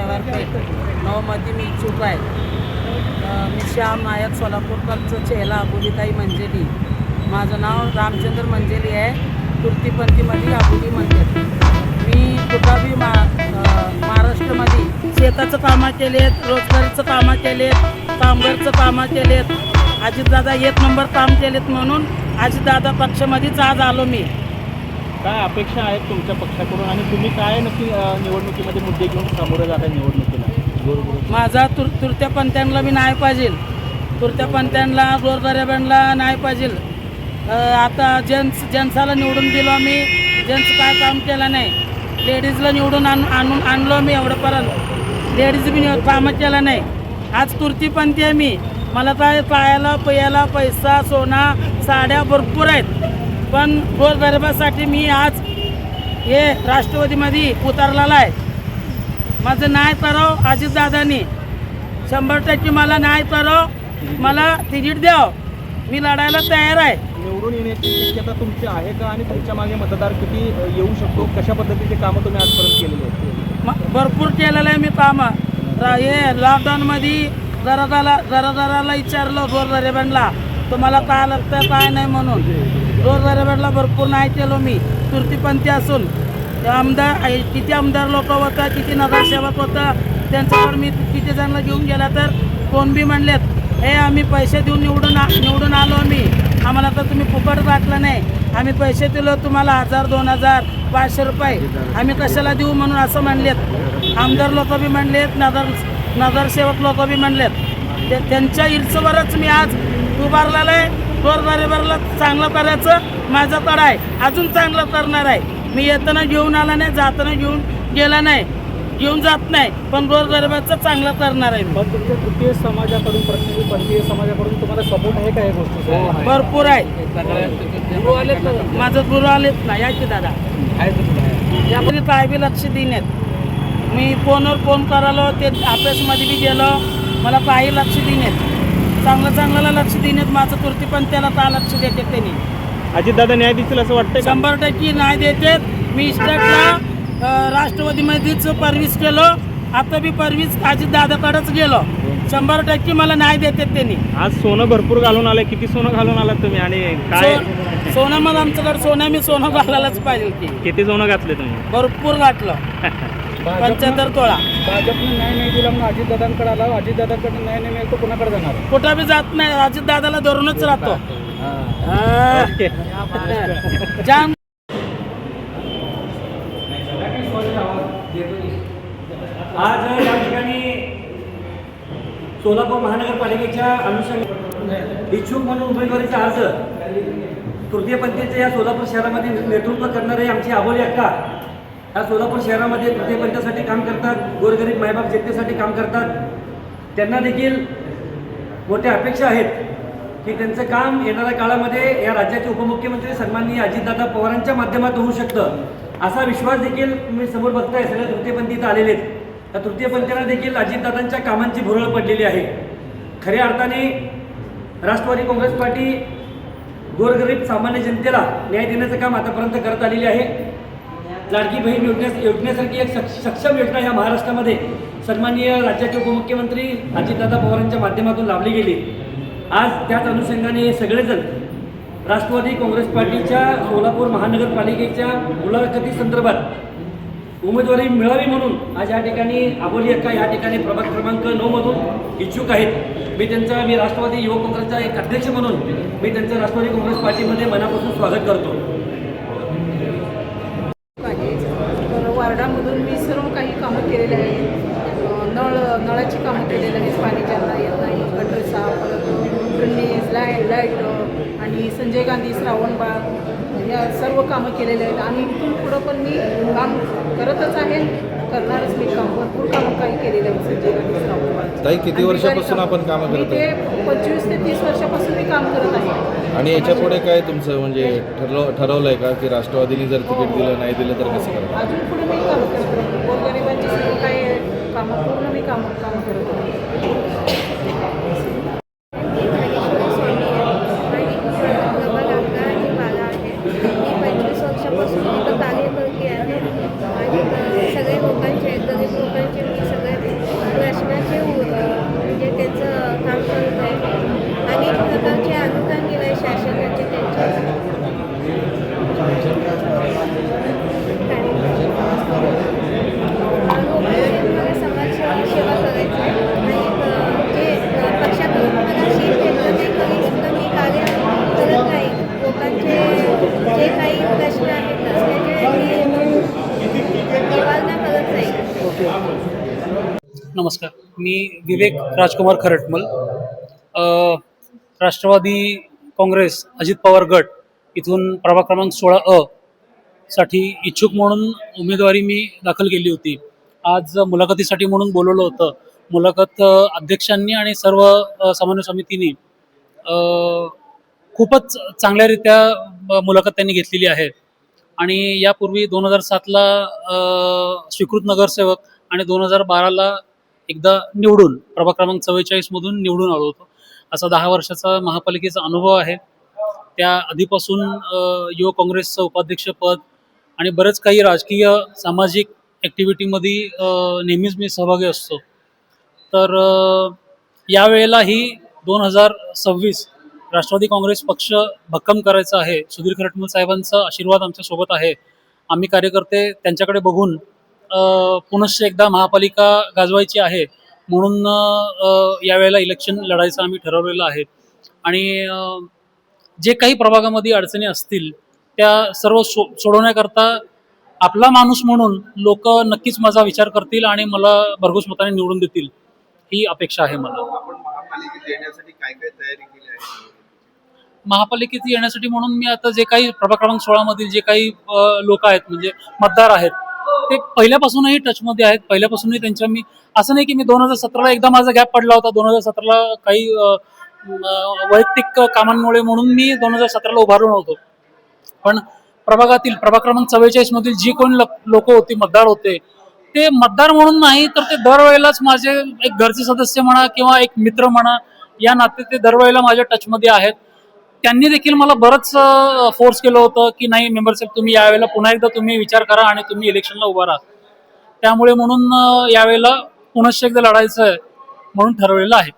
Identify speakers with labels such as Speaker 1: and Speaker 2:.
Speaker 1: व्यवहारपेठमध्ये मी इच्छुक आहे. मी श्याम नायक सोलापूरकरचं चेहला अबुलीताई मंजेली. माझं नाव रामचंद्र मंजेली आहे. कुर्तीपंथीमध्ये अबुली मंजेली. मी कुठाबी मा महाराष्ट्रामध्ये शेताचं कामं केले आहेत रोजगारीचं कामं केले आहेत कामगारचं कामं केले आहेत अजितदादा एक नंबर काम केलेत म्हणून अजितदादा पक्षामध्येच आज आलो मी.
Speaker 2: काय अपेक्षा आहेत तुमच्या पक्षाकडून? आणि तुम्ही काय नक्की निवडणुकीमध्ये मुद्दे घेऊन सामोरं जात आहे निवडणुकीला?
Speaker 1: माझा तुर तुरत्या पंत्यांना मी नाही पाहिजे. तुरत्या पंथ्यांना गोरगरिबांना नाही पाहिजे. आता जेंट्स जेंट्साला निवडून दिलो आम्ही. जेंट्स काय काम केलं नाही. लेडीजला निवडून आण आणून आणलो आम्ही एवढंपर्यंत. लेडीज बी कामं केलं नाही. आज तुरतीपंथी आहे मी. मला काय पायाला प्यायला पैसा सोना साड्या भरपूर आहेत. पण गोरगरिबासाठी मी आज हे राष्ट्रवादीमध्ये उतरलेला आहे. माझं नाही करावं अजितदादांनी. शंभर टक्के मला नाही करावं मला तिकीट द्यावं. मी लढायला तयार आहे.
Speaker 2: निवडून येण्याची शक्यता तुमची आहे का? आणि तुमच्या मागे मतदार किती येऊ शकतो? कशा पद्धतीचे कामं तुम्ही आजपर्यंत केलेली
Speaker 1: भरपूर केलेलं आहे मी कामं. हे लॉकडाऊनमध्ये जरा जरा जरा जराला विचारलं गोरगरिबांना. तुम्हाला काय लागतं काय नाही म्हणून. गोरगरिबांना भरपूर नाही केलो मी. तुर्तीपंथी असून आमदार किती आमदार लोक होतं किती नगरसेवक होतं त्यांच्यावर मी किती जणांना घेऊन गेला तर कोण बी म्हणलेत हे आम्ही पैसे देऊन निवडून आ- निवडून आलो आम्ही आम्हाला तर तुम्ही फुकट वाटलं नाही. आम्ही पैसे दिलो तुम्हाला हजार दोन हजार पाचशे रुपये. आम्ही कशाला देऊ म्हणून असं म्हणलेत. आमदार लोक बी म्हणलेत नगर नगरसेवक लोक बी म्हणलेत. ते त्यांच्या इर्चवरच मी आज उभारलेलं आहे. गोरगरिबाला चांगलं करायचं माझं तड आहे. अजून चांगलं करणार आहे. मी येताना घेऊन आला नाही जाताना घेऊन गेला नाही. घेऊन जात नाही पण गोरगरिबाचं चांगलं करणार आहे मी.
Speaker 2: पण तुमच्या तृतीय समाजाकडून प्रत्येक समाजाकडून तुम्हाला सपोर्ट आहे का गोष्टी
Speaker 1: भरपूर आहे. माझं गुरु आलेत ना या की दादा? यामध्ये काय बी लक्ष देण्यात मी फोनवर फोन करालो ते ऑफिसमध्ये बी गेलो. मला काही लक्ष देण्यात चांगलं चांगल्याला लक्ष देण्यात माझं तुरती पण त्याला का लक्ष देते त्यांनी.
Speaker 2: अजितदादा न्याय देतील असं वाटतंय का?
Speaker 1: शंभर टक्के नाही देतात मी स्टेटला अं, राष्ट्रवादीमध्येच परवीस केलो. आता बी परवीस अजितदादाकडेच गेलो. शंभर टक्के मला नाही देतात त्यांनी.
Speaker 2: आज सोनं भरपूर घालून आलंय. किती सोनं घालून आलात तुम्ही? आणि काय?
Speaker 1: सो- सोनं मग आमच्याकडे सोनं मी सोनं घालायलाच पाहिजे की.
Speaker 2: किती सोनं घातले तुम्ही?
Speaker 1: भरपूर घातलं. पंच्याहत्तर तोळा.
Speaker 2: भाजपने न्याय नाही दिला म्हणून अजितदादांकडे आला. अजितदादांकडे न्याय नाही मिळेल तो कुणाकडे जाणार?
Speaker 1: कुठं बी जात नाही. अजित दादाला धरूनच राहतो. जाम
Speaker 3: आज या ठिकाणी सोलापूर महानगरपालिकेच्या अनुषंगाने इच्छुक म्हणून उमेदवारीचा अर्ज तृतीयपंथीचे या सोलापूर शहरामध्ये नेतृत्व करणारे आमची आबोली अक्का या सोलापूर शहरामध्ये प्रतिबंधासाठी काम करतात गोरगरीब मायबाप जनतेसाठी काम करतात. त्यांना देखील मोठ्या अपेक्षा आहेत की त्यांचं काम येणाऱ्या काळामध्ये या राज्याचे उपमुख्यमंत्री सन्माननीय अजितदादा पवारांच्या माध्यमात होऊ शकतं. असा विश्वास देखील तुम्ही समोर बघताय सगळे तृतीयपंथी इथं आलेले आहेत त्या तृतीयपंथींना देखील अजितदादांच्या कामांची भुरळ पडलेली आहे. खऱ्या अर्थाने राष्ट्रवादी काँग्रेस पार्टी गोरगरीब सामान्य जनतेला न्याय देण्याचं काम आतापर्यंत करत आलेली आहे. लाडकी बहीण योजने योजनेसारखी एक सक्ष- सक्षम योजना या महाराष्ट्रामध्ये सन्माननीय राज्याचे उपमुख्यमंत्री अजितदादा पवारांच्या माध्यमातून लाभली गेली. आज त्याच अनुषंगाने हे सगळेजण राष्ट्रवादी काँग्रेस पार्टीच्या सोलापूर महानगरपालिकेच्या मुलाखती संदर्भात उमेदवारी मिळावी म्हणून आज या ठिकाणी आबोली अक्का या ठिकाणी प्रभाग क्रमांक नऊ मधून इच्छुक आहेत. मी त्यांचा मी राष्ट्रवादी युवक काँग्रेसचा एक अध्यक्ष म्हणून मी त्यांचं राष्ट्रवादी काँग्रेस पार्टीमध्ये मनापासून स्वागत करतो.
Speaker 4: त्यामधून मी सर्व काही कामं केलेले आहेत. नळ नळाची कामं केलेली आहेत. पाणी ज्यांना येत नाही गटर परत ड्रेनेज लाइट लाइट आणि संजय गांधी श्रावणबाग या सर्व कामं केलेले आहेत. आणि इथून पुढं पण मी काम करतच आहे. करणारच मी काम भरपूर कामं काही केलेले आहेत संजय गांधी श्रावण
Speaker 5: ताई, किती वर्षापासून आपण कामं करत
Speaker 4: ते पंचवीस ते तीस वर्षापासून मी काम करत आहे.
Speaker 5: आणि याच्यापुढे काय तुमचं म्हणजे ठरव ठरवलंय का की राष्ट्रवादीने जर तिकीट दिलं नाही दिलं तर कसं करणार
Speaker 4: अजून पुढे मी काम करत गोरगरिबांची सर्व काही कामं पूर्ण मी काम काम करत राहते
Speaker 6: आणि मला आहे मी पंचवीस वर्षापासून इथं कार्य करते आहे आणि सगळे लोकांचे गरीब लोकांचे मी सगळे प्रश्नाचे उ- म्हणजे त्याचं काम करत आहे अनेक प्रकारचे अनुदान दिलं आहे शासनाचे त्यांच्या
Speaker 7: नमस्कार. मी विवेक राजकुमार खरटमल. राष्ट्रवादी काँग्रेस अजित पवार गट इथून प्रभाग क्रमांक सोळा अ साठी इच्छुक म्हणून उमेदवारी मी दाखल केली होती. आज मुलाखतीसाठी म्हणून बोलवलं होतं. मुलाखत अध्यक्षांनी आणि सर्व सामान्य समन्वय समितीने खूपच चांगल्यारीत्या मुलाखत त्यांनी घेतलेली आहे. आणि यापूर्वी दोन हजार सातला स्वीकृत नगरसेवक आणि दोन हजार बाराला एकदा निवडून प्रभाग क्रमांक चव्वेचाळीसमधून निवडून आलो होतो. असा दहा वर्षाचा महापालिकेचा अनुभव आहे. त्या आधीपासून युवक काँग्रेसचं उपाध्यक्षपद आणि बरंच काही राजकीय सामाजिक ॲक्टिव्हिटीमध्ये नेहमीच मी सहभागी असतो. तर अ, यावेळेलाही दोन हजार सव्वीस राष्ट्रवादी काँग्रेस पक्ष भक्कम करायचा आहे. सुधीर खरटमल साहेबांचा आशीर्वाद आमच्यासोबत आहे. आम्ही कार्यकर्ते त्यांच्याकडे बघून पुनश्च एकदा महापालिका गाजवायची आहे म्हणून यावेळेला इलेक्शन लढायचं आम्ही ठरवलेलं आहे. आणि जे काही प्रभागामध्ये अडचणी असतील त्या सर्व सो सोडवण्याकरता आपला माणूस म्हणून लोक नक्कीच माझा विचार करतील आणि मला भरघोस मताने निवडून देतील ही अपेक्षा आहे मला.
Speaker 8: महापालिकेत येण्यासाठी
Speaker 7: म्हणून मी आता जे काही प्रभाग क्रमांक सोळामधील जे काही लोक आहेत म्हणजे मतदार आहेत ते पहिल्यापासूनही टचमध्ये आहेत. पहिल्यापासूनही त्यांच्या मी असं नाही की मी दोन हजार सतराला एकदा माझा गॅप पडला होता. दोन हजार सतराला काही वैयक्तिक कामांमुळे म्हणून मी दोन हजार सतराला उभारलो नव्हतो पण प्रभागातील प्रभाग क्रमांक चव्वेचाळीस मधील जी कोण लोक होती मतदार होते ते मतदार म्हणून नाही तर ते दरवेळेलाच माझे एक घरचे सदस्य म्हणा किंवा एक मित्र म्हणा या नाते ते दरवेळेला माझ्या टचमध्ये आहेत. त्यांनी देखील मला बरंच फोर्स केलं होतं की नाही मेंबरशिप तुम्ही यावेळेला पुन्हा एकदा तुम्ही विचार करा आणि तुम्ही इलेक्शनला उभा राहा. त्यामुळे म्हणून यावेळेला पुनश्च एकदा लढायचं आहे म्हणून ठरवलेलं आहे.